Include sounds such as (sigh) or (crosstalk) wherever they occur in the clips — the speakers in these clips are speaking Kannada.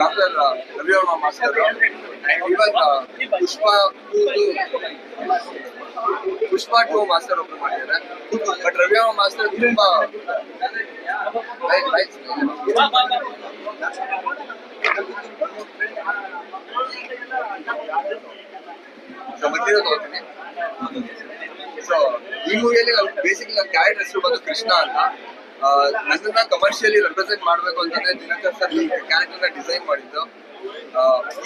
Doctor Ravi Varma master Pushpa Pushpa two master open ಮಾಡಿದ್ದಾರೆ. ಬಟ್ ರವಿವರ್ಮ ಮಾಸ್ಟರ್ ತುಂಬಾ ಬಂದಿರೋದು ಹೋಗ್ತೀನಿ ಸೊ ಈ ಮೂವಿಯಲ್ಲಿ ನಾವು ಬೇಸಿಕಲಿ ನಮ್ಮ ಕ್ಯಾರೆಕ್ಟರ್ ಹೆಸರು ಬಂದು ಕೃಷ್ಣ ಅಂತ. ನನ್ನನ್ನ ಕಮರ್ಷಿಯಲಿ ರೆಪ್ರೆಸೆಂಟ್ ಮಾಡ್ಬೇಕು ಅಂತಂದ್ರೆ ದಿನಕರ್ ಸರ್ ಈ ಕ್ಯಾರೆಕ್ಟರ್ನ ಡಿಸೈನ್ ಮಾಡಿದ್ದು.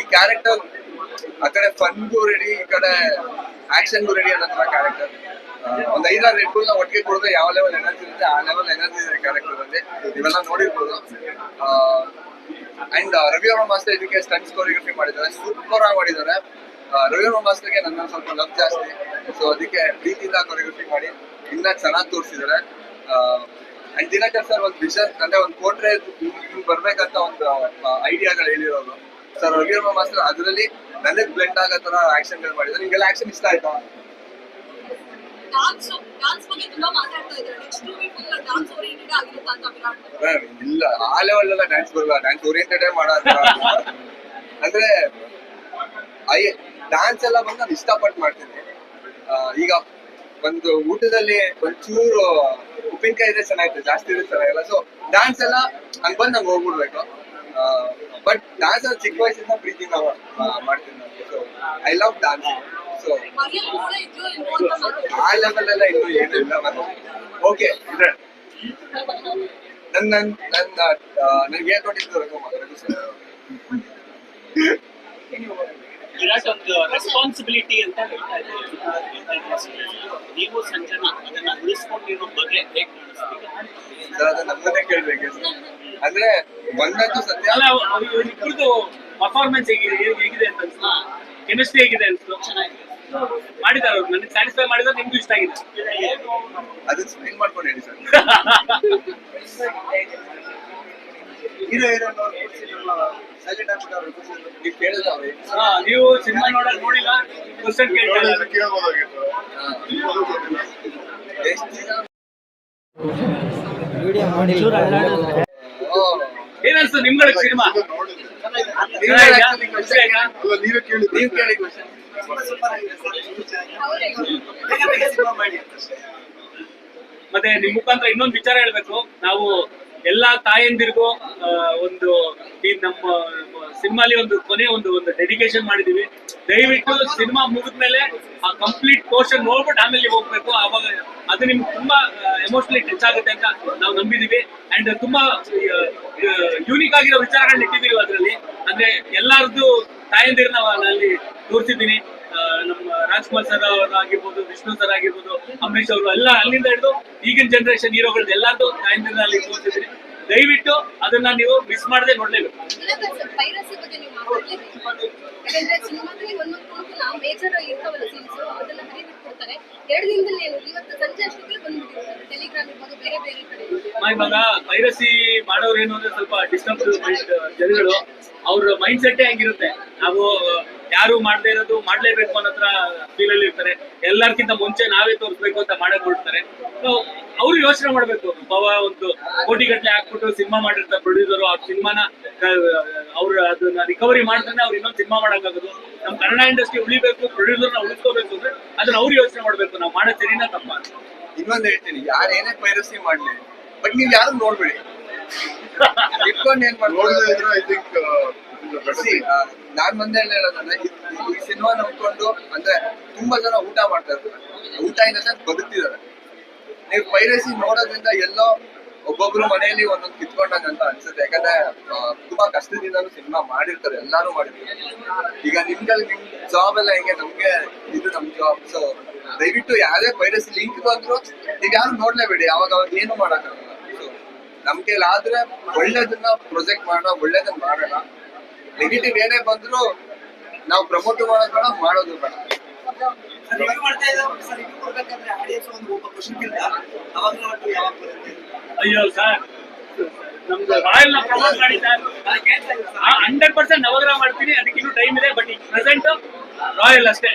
ಈ ಕ್ಯಾರೆಕ್ಟರ್ ಆ ಕಡೆ ಫನ್ಗೂ ರೆಡಿ ಈ ಕಡೆ ಆಕ್ಷನ್ಗೂ ರೆಡಿ ಅನ್ನೋ ಕ್ಯಾರೆಕ್ಟರ್ ಒಂದ್ ಐದಾರು ರೆಡ್ನ ಒಟ್ಟಿಗೆ ಕೊಡೋದು ಯಾವ ಲೆವೆಲ್ ಎನರ್ಜಿ ಇರುತ್ತೆ, ಆ ಲೆವೆಲ್ ಎನರ್ಜಿ ಇದೆ ಕ್ಯಾರೆಕ್ಟರ್ ಅಲ್ಲಿ. ಇವೆಲ್ಲ ನೋಡಿರ್ಬೋದು. ಅಂಡ್ ರವಿ ಅವರ ಮಾಸ್ಟರ್ ಇದಕ್ಕೆ ಸ್ಟಂಟ್ಸ್ ಕೋರಿಯೋಗ್ರಫಿ ಮಾಡಿದ್ದಾರೆ. ಸೂಪರ್ ಆಗಿ ಮಾಡಿದ್ದಾರೆ. ರವಿ ಅವರ ಮಾಸ್ಟರ್ಗೆ ನನ್ನ ಸ್ವಲ್ಪ ಲವ್ ಜಾಸ್ತಿ. ಸೊ ಅದಕ್ಕೆ ಪ್ರೀತಿಯಿಂದ ಕೊರಿಯೋಗ್ರಫಿ ಮಾಡಿ, ಇನ್ನ ಚೆನ್ನಾಗಿ ತೋರಿಸಿದ್ದಾರೆ. ದಿನಕ್ಕೆ ಸರ್ ಒಂದು ವಿಷನ್ ಅಂದ್ರೆ ಒಂದು ಕೋಟ್ರೆ ಬರ್ಬೇಕಂತ ಒಂದು ಐಡಿಯಾಗಳು ಹೇಳಿರೋದು. ಸರ್ ರವಿರ್ಮ ಮಾಸ್ಟರ್ ಅದರಲ್ಲಿ ನನಗ್ ಬ್ಲೆಂಡ್ ಆಗೋ ತರ ಆಕ್ಷನ್ಗಳು ಮಾಡಿದ್ರು. ನಿಮ್ಗೆಲ್ಲ ಆಕ್ಷನ್ ಇಷ್ಟ ಆಯ್ತಾ? ಇಲ್ಲ ಆ ಲೆವೆಲ್ ಎಲ್ಲ ಡ್ಯಾನ್ಸ್ ಬರಲ್ಲ ಡ್ಯಾನ್ಸ್ ಓರಿಯೆಂಟೆಡ್ ಮಾಡೋದು ಅಂದ್ರೆ ಐ ಡ್ಯಾನ್ಸ್ ಎಲ್ಲ ಬಂದು ನಾನು ಇಷ್ಟಪಟ್ಟು ಮಾಡ್ತೀನಿ. ಈಗ ಒಂದು ಊಟದಲ್ಲಿ ಒಂಚೂರು ಉಪ್ಪಿನಕಾಯಿ ಇದ್ರೆ ಚೆನ್ನಾಗಿತ್ತು ಜಾಸ್ತಿ ಇದ್ರೆ ಚೆನ್ನಾಗಿಲ್ಲ. ಸೊ ಡ್ಯಾನ್ಸ್ ಎಲ್ಲ ಹಂಗ್ ಬಂದು ನಂಗೆ ಹೋಗ್ಬಿಡ್ಬೇಕು. ಬಟ್ ಡ್ಯಾನ್ಸ್ ಚಿಕ್ಕ ವಯಸ್ಸಿಂದ ಪ್ರೀತಿ ನಾವು ಮಾಡ್ತೀನಿ ನಾನು so I love dance so ಆ ಲೆವೆಲ್ ಎಲ್ಲ ಇನ್ನು ಏನಿಲ್ಲ ಇಲ್ಲ ಓಕೆ ನನ್ನ ನನ್ನ ನನ್ಗೆ ಏನ್ ಹೇಳ್ಕೊಟ್ಟಿದ್ದು ರಘು ರಘು ಸರ್ (laughs) ವಿರಾಟ್ ಒಂದು ರೆಸ್ಪಾನ್ಸಿಬಿಲಿಟಿ ಅಂತ ಹೇಳ್ತಾ ಇದ್ದಾರೆ. ನೀವು ಸಂಜನಾ ಅದನ್ನ ಉಳಿಸ್ಕೊಂಡಿರೋ ಬಗ್ಗೆ ಹೇಗೆ ಕಾಣಿಸ್ತೀವಿ ನಮ್ಮನ್ನೇ ಕೇಳ್ಬೇಕು. ಅಂದ್ರೆ ಒಂದಂತೂ ಸತ್ಯ ಅಲ್ಲ ಇಬ್ಬರದು ಪರ್ಫಾರ್ಮೆನ್ಸ್ ಹೇಗಿದೆ ಹೇಗಿದೆ ಅಂತ ಅನ್ಸ್ತು ಕೆಮಿಸ್ಟ್ರಿ ಹೇಗಿದೆ ಅನ್ಸ್ತು ಚೆನ್ನಾಗಿದೆ. ಮಾಡಿದಾರೆ ಅವ್ರು. ನನಗೆ ಸ್ಯಾಟಿಸ್ಫೈ ಮಾಡಿದ್ರೆ ನಿಮ್ಗೂ ಇಷ್ಟ ಆಗಿದೆ. ಅದು ಸ್ಪೈನ್ ಮಾಡ್ಕೊಂಡು ಹೇಳಿ ಸರ್. (laughs) ಹೀರೋ ಹೀರೋ ನೀವು ಹಾ, ನೀವು ಸಿನಿಮಾ ನೋಡಕ್ ನೋಡಿಲ್ಲ ಕ್ವಶನ್ ಏನನ್ಸ್ತು ನಿಮ್ಗಳಿಗೆ ಸಿನಿಮಾ? ನೀವು ನೀವು ಕೇಳಿ ಕ್ವಶನ್ ಮತ್ತೆ ನಿಮ್ ಮುಖಾಂತರ ಇನ್ನೊಂದು ವಿಚಾರ ಹೇಳ್ಬೇಕು. ನಾವು ಎಲ್ಲಾ ತಾಯಂದಿರಿಗೂ ಒಂದು ಈ ನಮ್ಮ ಸಿನಿಮಾಲಿ ಒಂದು ಕೊನೆ ಒಂದು ಒಂದು ಡೆಡಿಕೇಶನ್ ಮಾಡಿದೀವಿ. ದಯವಿಟ್ಟು ಸಿನಿಮಾ ಮುಗಿದ್ಮೇಲೆ ಆ ಕಂಪ್ಲೀಟ್ ಪೋರ್ಷನ್ ನೋಡ್ಬಿಟ್ಟು ಆಮೇಲೆ ಹೋಗ್ಬೇಕು. ಅವಾಗ ಅದು ನಿಮ್ಗೆ ತುಂಬಾ ಎಮೋಷನಲಿ ಟಚ್ ಆಗುತ್ತೆ ಅಂತ ನಾವು ನಂಬಿದೀವಿ. ಅಂಡ್ ತುಂಬಾ ಯೂನಿಕ್ ಆಗಿರೋ ವಿಚಾರಗಳನ್ನ ಇಟ್ಟಿದ್ದೀವಿ ಅದರಲ್ಲಿ. ಅಂದ್ರೆ ಎಲ್ಲಾರ್ದು ತಾಯಂದಿರನ್ನ ನಾವು ಅಲ್ಲಿ ತೋರಿಸಿದ್ದೀನಿ. ನಮ್ಮ ರಾಜ್ಕುಮಾರ್ ಸರ್ ಅವರು ಆಗಿರ್ಬೋದು, ವಿಷ್ಣು ಸರ್ ಆಗಿರ್ಬೋದು ಅಂಬರೀಶ್ ಅವರು ಎಲ್ಲ ಅಲ್ಲಿಂದ ಹಿಡಿದು ಈಗಿನ ಜನರೇಷನ್ ಹೀರೋಗಳು ಎಲ್ಲಾರ್ದು ತಾಯಂದಿರನ್ನ ಅಲ್ಲಿ ದಯವಿಟ್ಟು ಅದನ್ನ ನೀವು ಮಿಸ್ ಮಾಡದೆ ನೋಡ್ಲೇಬೇಕು. ಪೈರಸಿ ಇವಾಗ ಮಾಡೋರು ಏನು ಅಂದ್ರೆ ಸ್ವಲ್ಪ ಡಿಸ್ಟರ್ಬ್ ಜನಗಳು. ಅವ್ರ ಮೈಂಡ್ ಸೆಟ್ಟೇ ಹಂಗಿರುತ್ತೆ. ನಾವು ಯಾರು ಮಾಡದೇ ಇರೋದು ಮಾಡ್ಲೇಬೇಕು ಅನ್ನೋತ್ರ ಫೀಲ್ ಅಲ್ಲಿ ಇರ್ತಾರೆ. ಎಲ್ಲಾರ್ಕಿಂತ ಮುಂಚೆ ನಾವೇ ತೋರಿಸ್ಬೇಕು ಅಂತ ಮಾಡಕ್ ಬಿಡ್ತಾರೆ ಸೊ ಅವ್ರು ಯೋಚನೆ ಮಾಡ್ಬೇಕು. ಪವ ಒಂದು ಕೋಟಿ ಗಟ್ಟಲೆ ಹಾಕ್ಬಿಟ್ಟು ಸಿನಿಮಾ ಮಾಡಿರ್ತಾರೆ ಪ್ರೊಡ್ಯೂಸರ್ ಆ ಸಿನಿಮಾನ ಅವ್ರು ಅದನ್ನ ರಿಕವರಿ ಮಾಡ್ತಾನೆ ಅವ್ರು ಇನ್ನೊಂದು ಸಿನಿಮಾ ಮಾಡಕ್ಕಾಗೋದು. ನಮ್ಮ ಕನ್ನಡ ಇಂಡಸ್ಟ್ರಿ ಉಳಿಬೇಕು ಪ್ರೊಡ್ಯೂಸರ್ನ ಉಳಿಸ್ಕೋಬೇಕು ಅಂದ್ರೆ ಅದನ್ನ ಅವ್ರು ಯೋಚನೆ ಮಾಡ್ಬೇಕು. ನಾವು ಮಾಡೋ ಸರಿನಾ ತಪ್ಪ? ಇನ್ನೊಂದು ಹೇಳ್ತೀನಿ. ಯಾರು ಏನೇ ಪೈರಸಿ ಮಾಡ್ಲಿ ಬಟ್ ನೀವು ಯಾರು ನೋಡ್ಬೇಡಿ. ಇಟ್ಕೊಂಡು ಏನ್ ನಾನ್ ಒಂದೇ ಹೇಳೋದನ್ನ ಈ- ಸಿನಿಮಾ ನಂಬ್ಕೊಂಡು ಅಂದ್ರೆ ತುಂಬಾ ಜನ ಊಟ ಮಾಡ್ತಾ ಇರ್ತಾರೆ ಊಟ ಇಲ್ಲದೆ ಬದುಕ್ತಿದ್ದಾರೆ. ನೀವು ಪೈರಸಿ ನೋಡೋದ್ರಿಂದ ಎಲ್ಲೋ ಒಬ್ಬೊಬ್ರು ಮನೆಯಲ್ಲಿ ಒಂದೊಂದು ಕಿತ್ಕೊಂಡಂಗ ಅಂತ ಅನ್ಸುತ್ತೆ. ಯಾಕಂದ್ರೆ ತುಂಬಾ ಕಷ್ಟದಿಂದಲೂ ಸಿನಿಮಾ ಮಾಡಿರ್ತಾರೆ. ಎಲ್ಲಾರು ಮಾಡಿರ್ತಾರೆ. ಈಗ ನಿಮ್ಗಲ್ಲಿ ನಿಮ್ ಜಾಬ್ ಎಲ್ಲ ಹೆಂಗೆ? ನಮ್ಗೆ ಇದು ನಮ್ ಜಾಬ್ ಸೊ ದಯವಿಟ್ಟು ಯಾವ್ದೇ ಪೈರಸಿ ಲಿಂಕ್ ಬಂದ್ರು ನೀವು ಯಾರು ನೋಡ್ಲೇಬೇಡಿ. ಅವಾಗ ಅವಾಗ ಏನು ಮಾಡೋಕ್ಕಾಗಲ್ಲ. ಸೊ ನಮ್ ಆದ್ರೆ ಒಳ್ಳೇದನ್ನ ಪ್ರೊಜೆಕ್ಟ್ ಮಾಡೋಣ, ಒಳ್ಳೇದನ್ನ ಮಾಡೋಣ ನೆಗೆಟಿವ್ ಏನೇ ಬಂದ್ರು ನಾವು ಪ್ರಮೋಟ್ ಮಾಡೋದು ಮಾಡೋದು ಬೇಡ. ಅಯ್ಯೋ ಸರ್ ನಮ್ದು ರಾಯಲ್ನ ಪ್ರಮೋಟ್ ಮಾಡಿ ಸರ್. ಹಂಡ್ರೆಡ್ ಪರ್ಸೆಂಟ್ ನವಗ್ರಹ ಮಾಡ್ತೀನಿ ಅದಕ್ಕೆ ಇನ್ನು ಟೈಮ್ ಇದೆ ಬಟ್ ಈಗ ಪ್ರೆಸೆಂಟ್ ರಾಯಲ್ ಅಷ್ಟೇ.